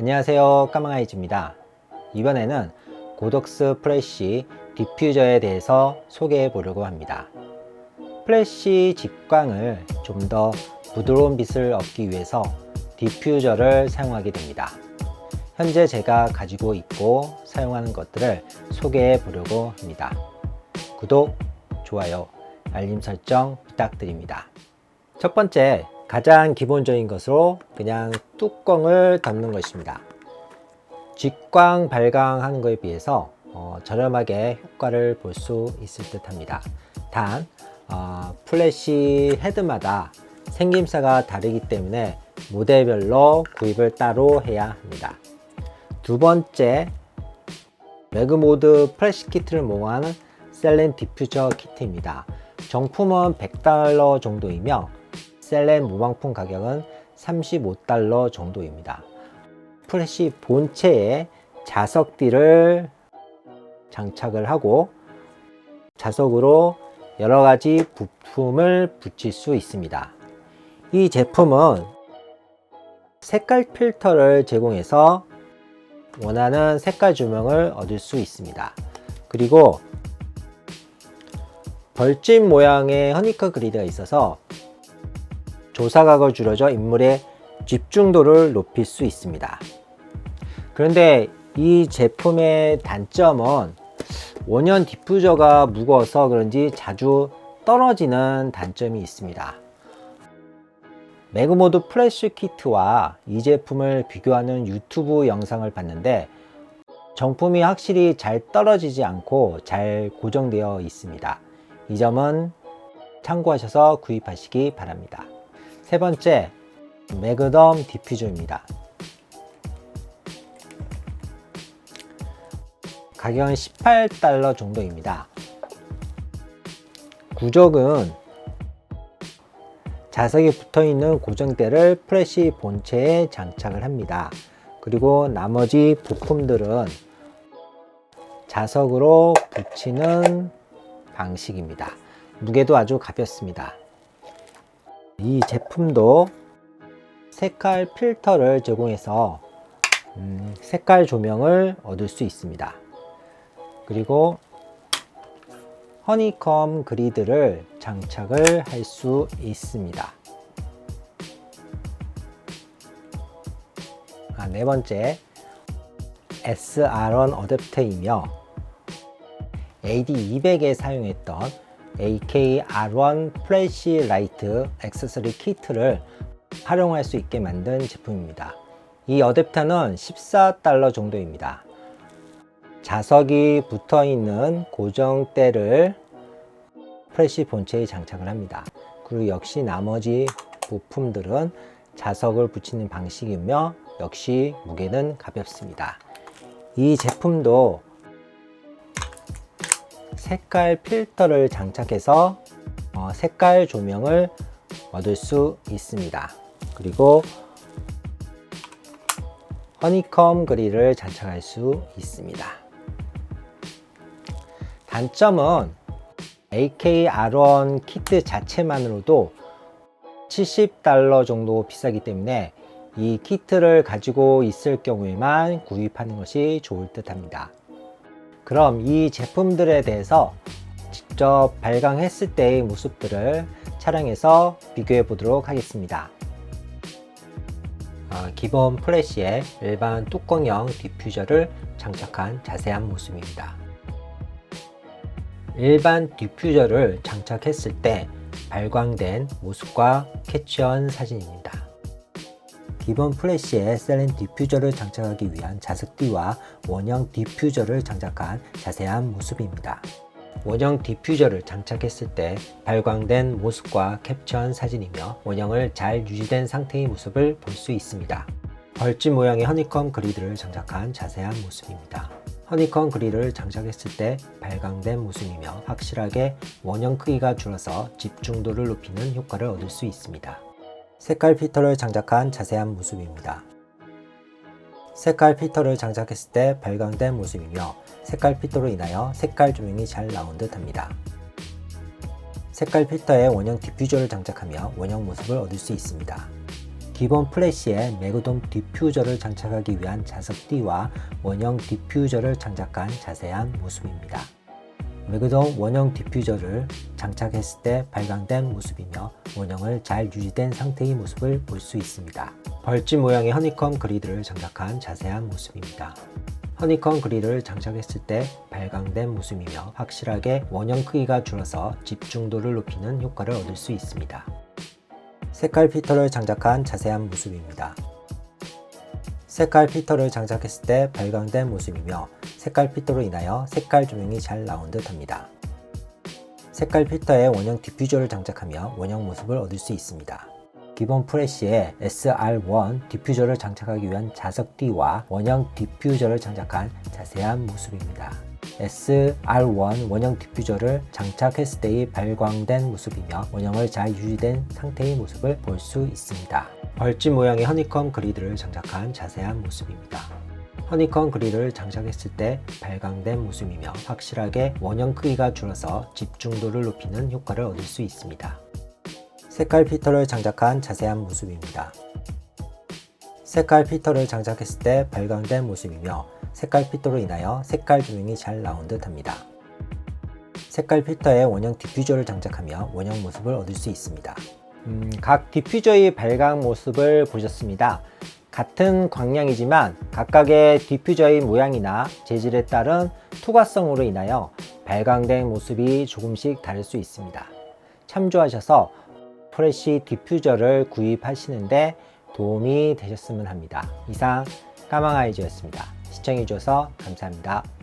안녕하세요. 까망아이즈입니다. 이번에는 고덕스 플래시 디퓨저에 대해서 소개해 보려고 합니다. 플래시 직광을 좀 더 부드러운 빛을 얻기 위해서 디퓨저를 사용하게 됩니다. 현재 제가 가지고 있고 사용하는 것들을 소개해 보려고 합니다. 구독, 좋아요, 알림 설정 부탁드립니다. 첫 번째 가장 기본적인 것으로 그냥 뚜껑을 덮는 것입니다. 직광 발광하는 것에 비해서 어, 저렴하게 효과를 볼 수 있을 듯 합니다. 단 어, 플래시 헤드마다 생김새가 다르기 때문에 모델별로 구입을 따로 해야 합니다. 두 번째 매그모드 플래시 키트를 모아하는 셀렌 디퓨저 키트입니다. 정품은 100달러 정도이며 셀렌 무방품 가격은 35달러 정도입니다. 플래시 본체에 자석띠를 장착을 하고 자석으로 여러 가지 부품을 붙일 수 있습니다. 이 제품은 색깔 필터를 제공해서 원하는 색깔 조명을 얻을 수 있습니다. 그리고 벌집 모양의 허니커 그리드가 있어서 조사각을 줄여져 인물의 집중도를 높일 수 있습니다. 그런데 이 제품의 단점은 원형 디퓨저가 무거워서 그런지 자주 떨어지는 단점이 있습니다. 매그모드 플래시 키트와 이 제품을 비교하는 유튜브 영상을 봤는데 정품이 확실히 잘 떨어지지 않고 잘 고정되어 있습니다. 이 점은 참고하셔서 구입하시기 바랍니다. 세 번째, 매그덤 디퓨저입니다. 가격은 18달러 정도입니다. 구적은 자석이 붙어 있는 고정대를 플래시 본체에 장착을 합니다. 그리고 나머지 부품들은 자석으로 붙이는 방식입니다. 무게도 아주 가볍습니다. 이 제품도 색깔 필터를 제공해서 음, 색깔 조명을 얻을 수 있습니다. 그리고 허니컴 그리드를 장착을 할 수 있습니다. 아, 네 번째 SR1 어댑터이며 AD200에 사용했던 AKR1 플래시 라이트 액세서리 키트를 활용할 수 있게 만든 제품입니다. 이 어댑터는 14달러 정도입니다. 자석이 붙어 있는 고정대를 플래시 본체에 장착을 합니다. 그리고 역시 나머지 부품들은 자석을 붙이는 방식이며 역시 무게는 가볍습니다. 이 제품도 색깔 필터를 장착해서 어, 색깔 조명을 얻을 수 있습니다. 그리고 허니컴 그릴을 장착할 수 있습니다. 단점은 AKR1 키트 자체만으로도 70달러 정도 비싸기 때문에 이 키트를 가지고 있을 경우에만 구입하는 것이 좋을 듯 합니다. 그럼 이 제품들에 대해서 직접 발광했을 때의 모습들을 촬영해서 비교해 보도록 하겠습니다. 어, 기본 플래시에 일반 뚜껑형 디퓨저를 장착한 자세한 모습입니다. 일반 디퓨저를 장착했을 때 발광된 모습과 캡처한 사진입니다. 기본 플래시에 셀렌 디퓨저를 장착하기 위한 자석띠와 원형 디퓨저를 장착한 자세한 모습입니다. 원형 디퓨저를 장착했을 때 발광된 모습과 캡처한 사진이며 원형을 잘 유지된 상태의 모습을 볼 수 있습니다. 벌집 모양의 허니컴 그리드를 장착한 자세한 모습입니다. 허니컴 그릴을 장착했을 때 발광된 모습이며 확실하게 원형 크기가 줄어서 집중도를 높이는 효과를 얻을 수 있습니다. 색깔 필터를 장착한 자세한 모습입니다. 색깔 필터를 장착했을 때 발광된 모습이며 색깔 필터로 인하여 색깔 조명이 잘 나온 듯 합니다. 색깔 필터에 원형 디퓨저를 장착하며 원형 모습을 얻을 수 있습니다. 기본 플래시에 매그돔 디퓨저를 장착하기 위한 자석띠와 원형 디퓨저를 장착한 자세한 모습입니다. 매그돔 원형 디퓨저를 장착했을 때 발광된 모습이며 원형을 잘 유지된 상태의 모습을 볼 수 있습니다. 벌집 모양의 허니컴 그리드를 장착한 자세한 모습입니다. 허니컴 그릴을 장착했을 때 발광된 모습이며 확실하게 원형 크기가 줄어서 집중도를 높이는 효과를 얻을 수 있습니다. 색깔 필터를 장착한 자세한 모습입니다. 색깔 필터를 장착했을 때 발광된 모습이며 색깔 필터로 인하여 색깔 조명이 잘 나온 듯 합니다. 색깔 필터에 원형 디퓨저를 장착하며 원형 모습을 얻을 수 있습니다. 기본 프레쉬에 SR1 디퓨저를 장착하기 위한 자석띠와 원형 디퓨저를 장착한 자세한 모습입니다. SR1 원형 디퓨저를 장착했을 때의 발광된 모습이며 원형을 잘 유지된 상태의 모습을 볼 수 있습니다. 벌집 모양의 허니컴 그리드를 장착한 자세한 모습입니다. 허니컴 그릴을 장착했을 때 발광된 모습이며 확실하게 원형 크기가 줄어서 집중도를 높이는 효과를 얻을 수 있습니다. 색깔 필터를 장착한 자세한 모습입니다. 색깔 필터를 장착했을 때 발광된 모습이며 색깔 필터로 인하여 색깔 조명이 잘 나온 듯 합니다. 색깔 필터에 원형 디퓨저를 장착하며 원형 모습을 얻을 수 있습니다. 음, 각 디퓨저의 발광 모습을 보셨습니다. 같은 광량이지만 각각의 디퓨저의 모양이나 재질에 따른 투과성으로 인하여 발광된 모습이 조금씩 다를 수 있습니다. 참조하셔서 프레쉬 디퓨저를 구입하시는데 도움이 되셨으면 합니다. 이상 까망아이즈였습니다. 시청해주셔서 감사합니다.